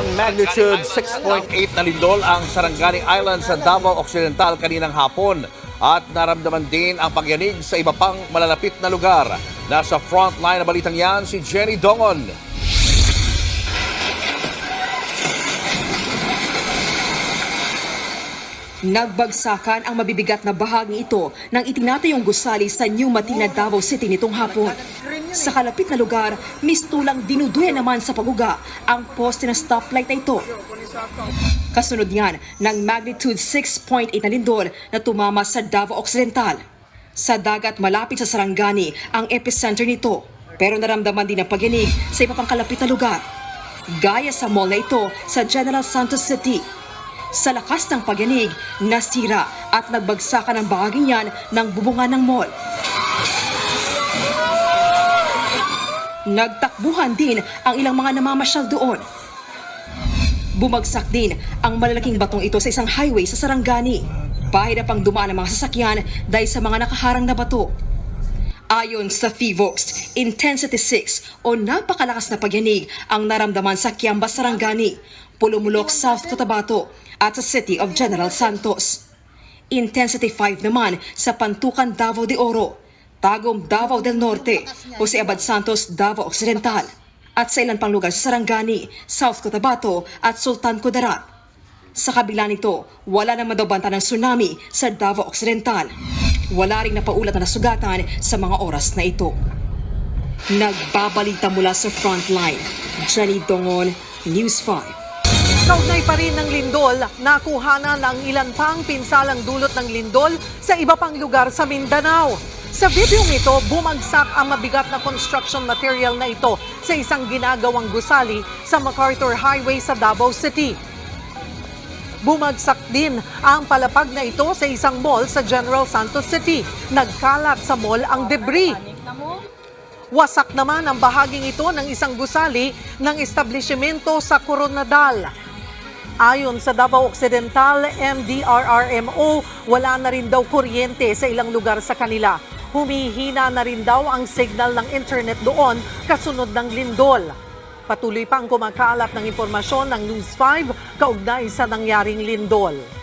ng magnitude 6.8 na lindol ang Sarangani Island sa Davao Occidental kaninang hapon at naramdaman din ang pagyanig sa iba pang malalapit na lugar. Nasa frontline na balitang yan si Jenny Dongon. Nagbagsakan ang mabibigat na bahagi ito ng itinatayong gusali sa New Matina, Davao City nitong hapon. Sa kalapit na lugar, mistulang dinuduyan naman sa paguga ang poste ng stoplight na ito. Kasunod niyan ng magnitude 6.8 na lindol na tumama sa Davao Occidental. Sa dagat malapit sa Sarangani ang epicenter nito pero naramdaman din ang pagyanig sa iba pang kalapit na lugar. Gaya sa mall na ito sa General Santos City. Sa lakas ng pagyanig, nasira at nagbagsakan ang bahaging yan ng bubungan ng mall. Nagtakbuhan din ang ilang mga namamasyal doon. Bumagsak din ang malalaking batong ito sa isang highway sa Sarangani. Bahid na pang dumaan ang mga sasakyan dahil sa mga nakaharang na bato. Ayon sa FIVOX, Intensity 6 o napakalakas na pagyanig ang naramdaman sa Kiamba, Sarangani, Pulumulok, South Cotabato at sa City of General Santos. Intensity 5 naman sa Pantukan, Davao de Oro, Tagum, Davao del Norte, Jose Abad Santos, Davao Occidental at sa ilan pang lugar sa Sarangani, South Cotabato at Sultan Kudarat. Sa kabila nito, wala naman daw ng tsunami sa Davao Occidental. Wala ring napaulat na nasugatan sa mga oras na ito. Nagbabalita mula sa frontline, Jenny Dongon, News 5. Kaugnay pa rin ng lindol, nakuha na ng ilan pang pinsalang dulot ng lindol sa iba pang lugar sa Mindanao. Sa video ito, bumagsak ang mabigat na construction material na ito sa isang ginagawang gusali sa MacArthur Highway sa Davao City. Bumagsak din ang palapag na ito sa isang mall sa General Santos City. Nagkalat sa mall ang debris. Wasak naman ang bahaging ito ng isang gusali ng establishmento sa Coronadal. Ayon sa Davao Occidental MDRRMO, wala na rin daw kuryente sa ilang lugar sa kanila. Humihina na rin daw ang signal ng internet doon kasunod ng lindol. Patuloy pang kumakalat ng impormasyon ng News 5 kaugnay sa nangyaring lindol.